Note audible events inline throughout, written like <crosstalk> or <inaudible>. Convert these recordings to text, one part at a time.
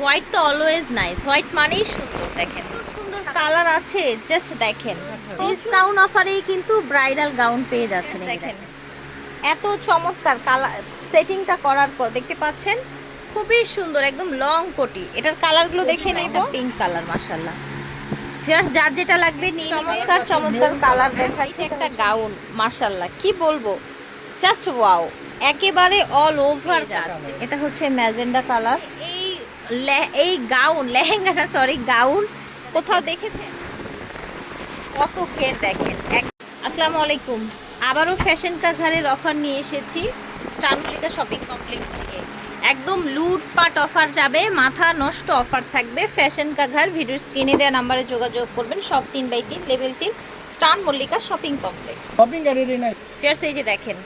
White তো always nice white মানেই সুন্দর দেখেন। সুন্দর কালার আছে জাস্ট দেখেন। ডিসকাউন্ট অফারেই কিন্তু ব্রাইডাল গাউন পেয়ে যাচ্ছেন দেখেন। এত চমৎকার কালার সেটিংটা করার পর দেখতে পাচ্ছেন? খুবই সুন্দর একদম লং কোটি। এটার কালারগুলো দেখে নেব। পিঙ্ক কালার মাশাআল্লাহ। ফিয়ার্স যার যেটা লাগবে নিয়ে চমৎকার চমৎকার কালার দেখাচ্ছে। একটা গাউন মাশাআল্লাহ। কি বলব? জাস্ট ওয়াও একেবারে অল ওভার এটা হচ্ছে ম্যাজেন্ডা কালার এই লে- এই গাউন লেহেঙ্গাটা সরি গাউন। কোথাও দেখেছেন? কত ঘের দেখেন। আসসালামু আলাইকুম। আবারও ফ্যাশন কাঘারের অফার নিয়ে এসেছি স্টানমলিকা শপিং কমপ্লেক্স থেকে। একদম লুটপাট অফার যাবে মাথা নষ্ট অফার থাকবে ফ্যাশন কাঘার ভিডিওর স্ক্রিনে দেওয়া নাম্বারে যোগাযোগ করবেন সব তিন বাই তিন লেভেল তিন স্টান মল্লিকা শপিং কমপ্লেক্স শপিং ফিয়ার্স এই যে দেখেন।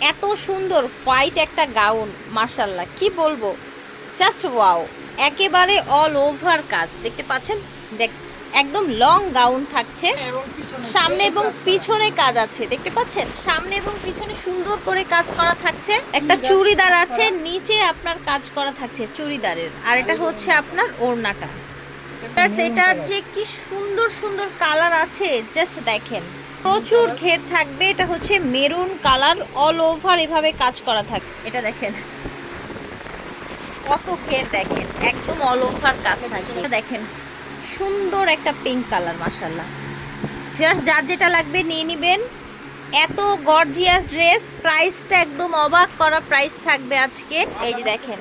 এত সুন্দর হোয়াইট একটা গাউন মার্শাল্লাহ কি বলব? জাস্ট ওয়াও একেবারে অল ওভার কাজ। দেখতে পাচ্ছেন? দেখ একদম লং গাউন থাকছে। সামনে এবং পিছনে কাজ আছে। দেখতে পাচ্ছেন? সামনে এবং পিছনে সুন্দর করে কাজ করা থাকছে। একটা চুড়িদার আছে নিচে আপনার কাজ করা থাকছে চুড়িদারের। আর এটা হচ্ছে আপনার ওড়নাটা। এটার যে কি সুন্দর সুন্দর কালার আছে জাস্ট দেখেন। প্রচুর ঘের থাকবে এটা হচ্ছে মেরুন কালার অল ওভার এভাবে কাজ করা থাকবে এটা দেখেন। কত ঘের দেখেন একদম অল ওভার কাজ থাকবে। দেখেন সুন্দর একটা পিঙ্ক কালার মাসাল্লাহ ফিয়ার্স যার যেটা লাগবে নিয়ে নেবেন। এত গর্জিয়াস ড্রেস প্রাইসটা একদম অবাক করা প্রাইস থাকবে আজকে। এই যে দেখেন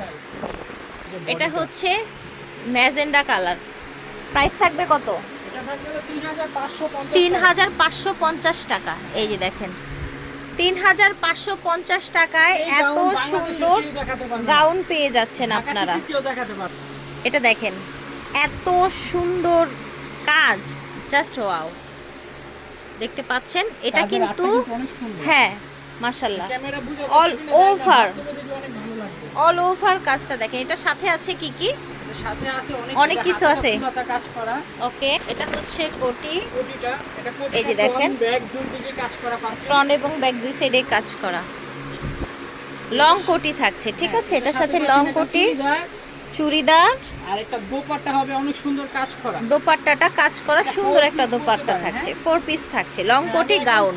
এটা হচ্ছে ম্যাজেন্ডা কালার প্রাইস থাকবে কত? তিন হাজার পাঁচশো তিন হাজার পাঁচশো পঞ্চাশ টাকা। এই যে দেখেন তিন হাজার পাঁচশো পঞ্চাশ টাকায় এত সুন্দর গাউন পেয়ে যাচ্ছেন আপনারা। এটা দেখেন এত সুন্দর কাজ জাস্ট ওয়াও দেখতে পাচ্ছেন এটা কিন্তু হ্যাঁ মাশাল্লাহ ভালো লাগবে অল ওভার কাজটা দেখেন এটা সাথে আছে কি কি? সাথে আছে অনেক অনেক কিছু আছে। কাজ করা। ওকে এটা হচ্ছে কোটি। এই যে দেখেন। ব্যাগ দুই দিকে কাজ করা ফ্রন্ট এবং ব্যাক দুই সাইডে কাজ করা। লং কোটি থাকছে ঠিক আছে? এটার সাথে লং কোটি। চুড়িদার। আর একটা দোপাট্টা হবে অনেক সুন্দর কাজ করা। দোপাট্টাটা কাজ করা সুন্দর একটা দোপাট্টা থাকছে হ্যাঁ? ফোর পিস থাকছে লং হ্যাঁ, কোটি গাউন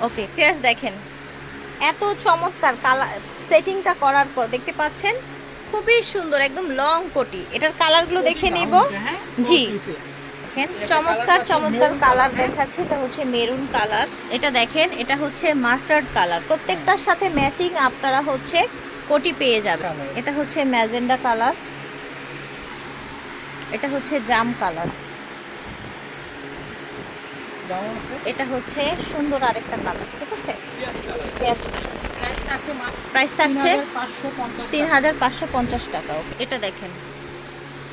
ওকে ফেয়ার্স দেখেন। এত চমৎকার কালার সেটিংটা করার পর দেখতে পাচ্ছেন? খুবই সুন্দর একদম লং কোটি এটার কালারগুলো দেখে নেব। হ্যাঁ জি। দেখেন চমৎকার চমৎকার কালার দেখাচ্ছে এটা হচ্ছে মেরুন কালার এটা দেখেন এটা হচ্ছে মাস্টার্ড কালার প্রত্যেকটার সাথে ম্যাচিং আপনারা হচ্ছে কোটি পেয়ে যাবেন। এটা হচ্ছে ম্যাজেন্ডা কালার এটা হচ্ছে জাম কালার। এটা হচ্ছে সুন্দর আরেকটা কালার ঠিক আছে? পেঁয়াজ প্রাইস থাকছে তিন হাজার পাঁচশো পঞ্চাশ টাকা। এটা দেখেন।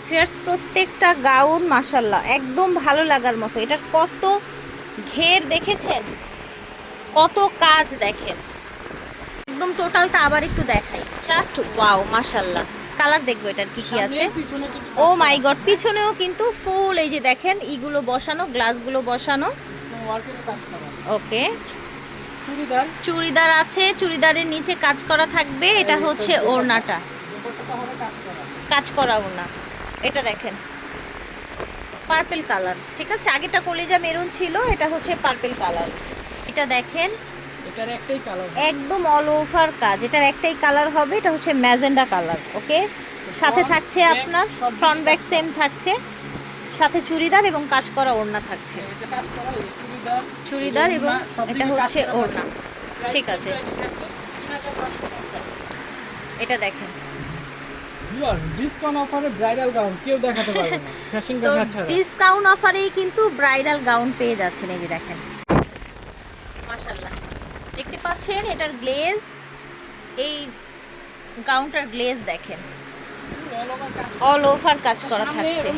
ফিয়ার্স প্রত্যেকটা গাউন মাসাল্লাহ একদম ভালো লাগার মতো। এটার কত ঘের দেখেছেন? কত কাজ দেখেন। একদম টোটালটা আবার একটু দেখাই। জাস্ট ওয়াও মাসাল্লাহ কালার দেখব এটার কি কি আছে। ও মাই? গড পিছনেও কিন্তু ফুল এই যে দেখেন ইগুলো বসানো গ্লাসগুলো বসানো। ওকে। চুড়িদার। আছে চুড়িদারের নিচে কাজ করা থাকবে এটা হচ্ছে ওড়নাটা। কাজ করা কাজ করাবো না এটা দেখেন পার্পেল কালার ঠিক আছে? আগেটা কলিজা মেরুন ছিল এটা হচ্ছে পার্পেল কালার। এটা দেখেন এটার একটাই কালার একদম অল ওভার কাজ। এটার একটাই কালার হবে এটা হচ্ছে ম্যাজেন্ডা কালার ওকে সাথে থাকছে আপনার ফ্রন্ট ব্যাক সেম থাকছে। সাথে চুড়িদার এবং কাজ করা ওড়না থাকছে। এটা কাজ করা এই চুড়িদার চুড়িদার এবং এটা হচ্ছে ওড়না। ঠিক আছে। price থাকছে। 3550 এটা দেখেন। ভিউয়ার্স ডিসকাউন্ট অফারে ব্রাইডাল গাউন কেউ দেখাতে পারবে না। <laughs> ফ্যাশন তো ছাড়া। ডিসকাউন্ট অফারেই কিন্তু ব্রাইডাল গাউন পেয়ে যাচ্ছেন এই যে দেখেন। মাশাল্লাহ দেখতে পাচ্ছেন এটার গ্লেজ এই গাউনটার গ্লেজ দেখেন। অল ওভার কাজ করা থাকছে।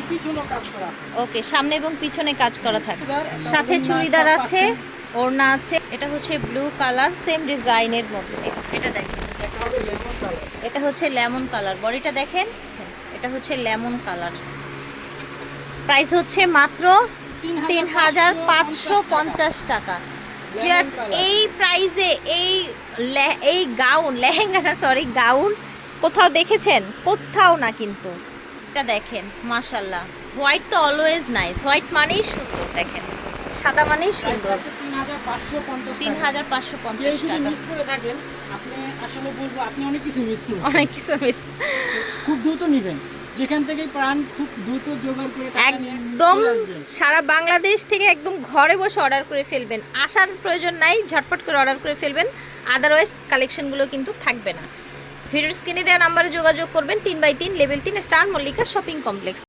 ওকে সামনে এবং পিছনে কাজ করা থাকে সাথে চুড়িদার আছে ওড়না আছে। এটা হচ্ছে ব্লু কালার সেম ডিজাইনের মধ্যে। এটা দেখেন। এটা হচ্ছে লেমন কালার বডিটা দেখেন। এটা হচ্ছে লেমন কালার প্রাইস হচ্ছে মাত্র তিন হাজার পাঁচশো পঞ্চাশ টাকা। Viewers, এই প্রাইজে এই এই গাউন লেহেঙ্গাটা সরি গাউন কোথাও দেখেছেন? কোথাও না কিন্তু। এটা দেখেন মাশাল্লাহ হোয়াইট তো অলওয়েজ নাইস হোয়াইট মানেই সুন্দর দেখেন। সাদা মানেই সুন্দর। তিন হাজার পাঁচশো পঞ্চাশ টাকা। মিস করে থাকেন আপনি আসলে বলব আপনি অনেক কিছু মিস অনেক কিছু মিস খুব দ্রুত নেবেন। যেখান থেকে প্রাণ খুব দ্রুত জোগাড় করে একদম সারা বাংলাদেশ থেকে একদম ঘরে বসে অর্ডার করে ফেলবেন। আসার প্রয়োজন নাই ঝটপট করে অর্ডার করে ফেলবেন। আদারওয়াইজ কালেকশনগুলো কিন্তু থাকবে না। ভিডিওর স্ক্রিনে দেওয়া নাম্বারে যোগাযোগ করবেন তিন বাই তিন লেভেল তিন স্টার মল্লিকা শপিং কমপ্লেক্স